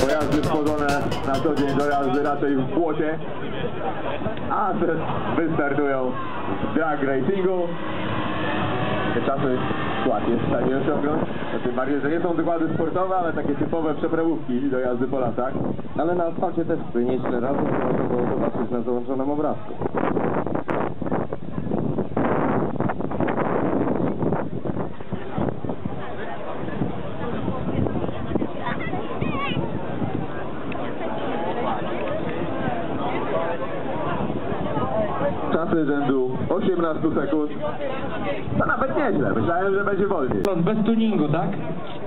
Pojazdy wchodzone na co dzień dojazdy raczej w płocie, a teraz wystartują w drag racingu. Te czasy skład jest w stanie osiągnąć. Tym bardziej, że nie są wykłady sportowe, ale takie typowe przeprawówki do jazdy po latach. Ale na asfalcie też płynie źle razem, można było zobaczyć na załączonym obrazku. Czasy rzędu 18 sekund. To nawet nieźle, myślałem, że będzie wolniej. Bez tuningu, tak?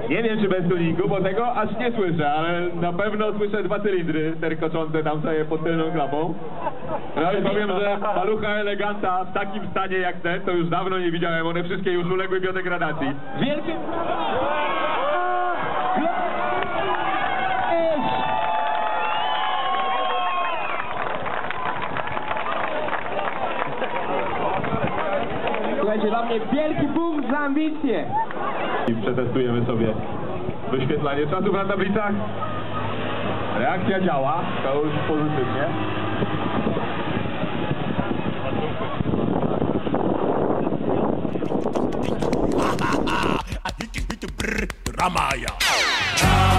Nie wiem czy bez tuningu, bo tego aż nie słyszę, ale na pewno słyszę dwa cylindry terkoczące tam sobie pod tylną klapą. No i powiem, że palucha eleganta w takim stanie jak ten, to już dawno nie widziałem. One wszystkie już uległy biodegradacji. Wielkie... Dla mnie wielki punkt za ambicje. I przetestujemy sobie wyświetlanie czasów na tablicach. Reakcja działa, to już pozytywnie. Ramaya.